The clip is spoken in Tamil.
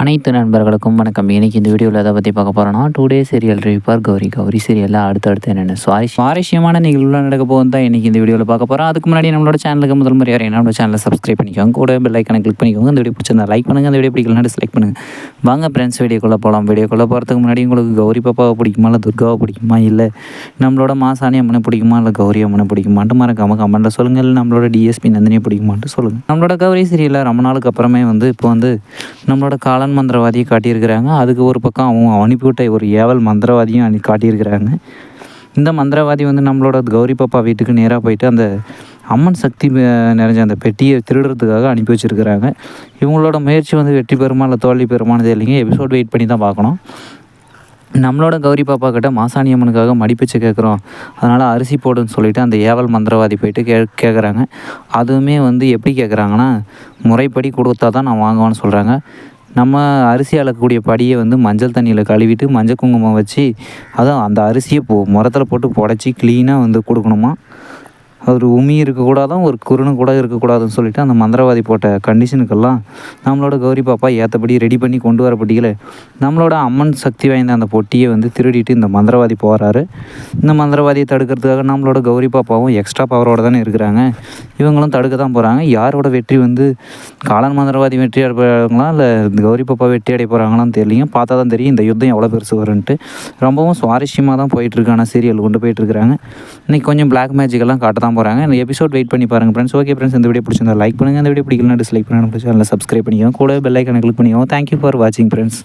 அனைத்து நண்பர்களுக்கும் வணக்கம். இன்னைக்கு இந்த வீடியோவில் எதை பற்றி பார்க்க போகிறோம்னா டூ டே சீரியல் ரிப்பார் கௌரி. கௌரி சீரியலில் அடுத்தடுத்து என்னென்ன சுவாரஸ்ய சுவாரஸ்யமான நிகழ்வுலாம் நடக்க போகும் தான் இன்றைக்கி இந்த வீடியோவில் பார்க்க போகிறோம் அதுக்கு முன்னாடி நம்மளோட சேனலுக்கு முதல் முறையாக என்னோட சேனலை சப்ஸ்கிரைப் பண்ணிக்கோங்க. கூட பெல் ஐக்கனை கிளிக் பண்ணிக்கோங்க. இந்த வீடியோ பிடிச்சிருந்தா லைக் பண்ணுங்கள் அந்த வீடியோ பிடிக்கலாம் டிஸ்லைக் பண்ணுங்கள் வாங்க ஃப்ரெண்ட்ஸ் வீடியோக்குள்ளே போகலாம் வீடியோக்குள்ளே போகிறதுக்கு முன்னாடி உங்களுக்கு கௌரி பாப்பாவை பிடிக்குமா இல்லை துர்காவை பிடிக்குமா? இல்லை நம்மளோட மாசாணி அம்மனை பிடிக்குமா? இல்லை கௌரி அம்மனை பிடிக்குமான்ட்டு மறக்காமல் கமெண்ட்டில் சொல்லுங்கள் இல்லை நம்மளோட டிஎஸ்பி நந்தினியை பிடிக்குமான்ட்டு சொல்லுங்கள் நம்மளோட கௌரி சீரியலில் ரொம்ப நாளுக்கு அப்புறமே வந்து இப்போ வந்து நம்மளோட காலன் மந்திரவாதியை காட்டியிருக்கிறாங்க. அதுக்கு ஒரு பக்கம் அவங்க அனுப்பிவிட்ட ஒரு ஏவல் மந்திரவாதியும் அனு காட்டியிருக்கிறாங்க. இந்த மந்திரவாதி வந்து நம்மளோட கௌரி பாப்பா வீட்டுக்கு நேராக போயிட்டு அந்த அம்மன் சக்தி நிறைஞ்ச அந்த பெட்டியை திருடுறதுக்காக அனுப்பி வச்சிருக்கிறாங்க. இவங்களோட முயற்சி வந்து வெற்றி பெறுமா இல்லை தோல்வி பெறுமானது இல்லைங்க எபிசோட் வெயிட் பண்ணி தான் பார்க்கணும். நம்மளோட கௌரி பாப்பா கிட்ட மாசாணி அம்மனுக்காக மடிப்பிச்சு கேட்குறோம். அதனால் அரிசி போடுன்னு சொல்லிட்டு அந்த ஏவல் மந்திரவாதி போயிட்டு கே கேட்குறாங்க. அதுவுமே வந்து எப்படி கேட்குறாங்கன்னா முறைப்படி கொடுத்தா தான் நான் வாங்குவேன்னு சொல்கிறாங்க நம்ம அரிசி அளக்கக்கூடிய படியை வந்து மஞ்சள் தண்ணியில் கழுவிட்டு மஞ்சள் குங்குமம் வச்சு அதுவும் அந்த அரிசியை போ முரத்தில் போட்டு புடச்சி க்ளீனாக வந்து கொடுக்கணுமா? ஒரு உமி இருக்கக்கூடாதும் ஒரு குருணு கூட இருக்கக்கூடாதுன்னு சொல்லிட்டு அந்த மந்திரவாதி போட்ட கண்டிஷனுக்கெல்லாம் நம்மளோட கௌரி பாப்பா ஏற்றபடி ரெடி பண்ணி கொண்டு வரப்படியில் நம்மளோட அம்மன் சக்தி வாய்ந்த அந்த பொட்டியை வந்து திருடிட்டு இந்த மந்திரவாதி போகிறாரு இந்த மந்திரவாதியை தடுக்கிறதுக்காக நம்மளோட கௌரி பாப்பாவும் எக்ஸ்ட்ரா பவரோடு தானே இருக்கிறாங்க. இவங்களும் தடுக்க தான் போகிறாங்க யாரோட வெற்றி வந்து காலன் மந்திரவாதி வெற்றி அடைப்பாங்களா இல்லை கௌரி பாப்பா வெற்றி அடைய போகிறாங்களான்னு தெரியலைங்க. பார்த்தா தான் தெரியும் இந்த யுத்தம் எவ்வளோ பெருசு வரும்ன்ட்டு. ரொம்பவும் சுவாரஸ்யமாக தான் போயிட்டுருக்கான சீரியல் கொண்டு போயிட்டுருக்கிறாங்க இன்னைக்கு கொஞ்சம் பிளாக் மேஜிக்கெல்லாம் காட்ட தான் போகிறாங்க இந்த எபிசோட் வெயிட் பண்ணி பாருங்கள் ஃப்ரெண்ட்ஸ் ஓகே ஃப்ரெண்ட்ஸ் இந்த வீடியோ பிடிச்சிருந்தா லைக் பண்ணுங்கள் இந்த வீடியோ பிடிக்கலனா டிஸ்லைக் பண்ணணும் நம்ம சேனலில் சப்ஸ்கிரைப் பண்ணிக்கோங்க. கூட பெல் ஐக்கனை கிளிக் பண்ணிக்கோங்க. தேங்க்யூ ஃபார் வாட்சிங் ஃப்ரெண்ட்ஸ்